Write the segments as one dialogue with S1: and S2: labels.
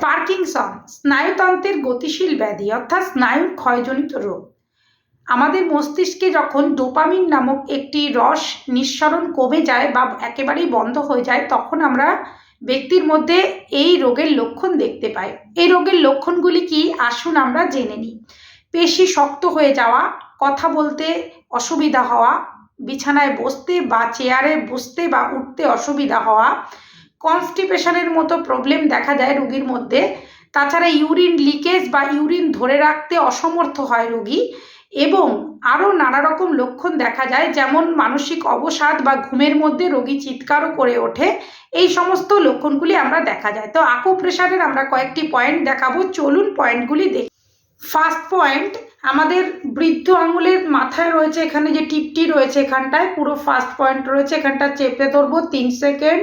S1: পার্কিংসন স্নায়ুতন্ত্রের গতিশীল ব্যাধি, অর্থাৎ স্নায়ুর ক্ষয়জনিত রোগ। আমাদের মস্তিষ্কে যখন ডোপামিন নামক একটি রস নিঃসরণ কমে যায় বা একেবারেই বন্ধ হয়ে যায়, তখন আমরা ব্যক্তির মধ্যে এই রোগের লক্ষণ দেখতে পাই। এই রোগের লক্ষণগুলি কি? আসুন আমরা জেনে নিই। পেশি শক্ত হয়ে যাওয়া, কথা বলতে অসুবিধা হওয়া, বিছানায় বসতে বা চেয়ারে বসতে বা উঠতে অসুবিধা হওয়া কনস্টিপেশনের মতো প্রবলেম দেখা যায় রোগীর মধ্যে। তাছাড়া ইউরিন লিকেজ বা ইউরিন ধরে রাখতে অসমর্থ হয় রোগী। এবং আরও নানা রকম লক্ষণ দেখা যায়, যেমন মানসিক অবসাদ বা ঘুমের মধ্যে রোগী চিৎকারও করে ওঠে। এই সমস্ত লক্ষণগুলি আমরা দেখা যায়। তো আকু প্রেশারের আমরা কয়েকটি পয়েন্ট দেখাবো। চলুন পয়েন্টগুলি দেখি। ফার্স্ট পয়েন্ট আমাদের বৃদ্ধ আঙুলের মাথায় রয়েছে এখানে যে টিপটি রয়েছে এখানটায়। পুরো ফার্স্ট পয়েন্ট রয়েছে এখানটা চেপে ধরবো তিন সেকেন্ড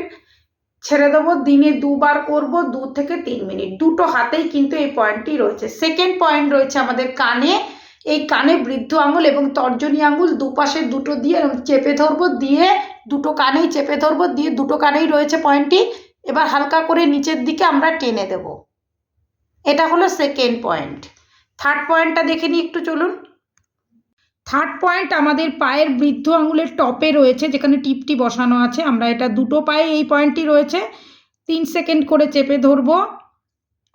S1: ছেড়ে দেবো, দিনে দুবার করব, দু থেকে তিন মিনিট। দুটো হাতেই কিন্তু এই পয়েন্টটি রয়েছে। সেকেন্ড পয়েন্ট রয়েছে আমাদের কানে। এই কানে বৃদ্ধ আঙুল এবং তর্জনী আঙুল দুপাশে দুটো দিয়ে চেপে ধরবো, দিয়ে দুটো কানেই চেপে ধরবো, দিয়ে দুটো কানেই রয়েছে পয়েন্টটি এবার হালকা করে নিচের দিকে আমরা টেনে দেব। এটা হলো সেকেন্ড পয়েন্ট থার্ড পয়েন্টটা দেখে নিই একটু, চলুন। থার্ড পয়েন্ট আমাদের পায়ের বৃদ্ধ আঙুলের টপে রয়েছে, যেখানে টিপটি বসানো আছে। আমরা এটা দুটো পায়ে এই পয়েন্টটি রয়েছে। তিন সেকেন্ড করে চেপে ধরবো,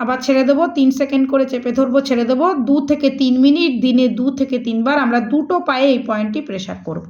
S1: আবার ছেড়ে দেবো। তিন সেকেন্ড করে চেপে ধরবো, ছেড়ে দেবো। দু থেকে তিন মিনিট, দিনে দু থেকে তিনবার আমরা দুটো পায়ে এই পয়েন্টটি প্রেশার করব।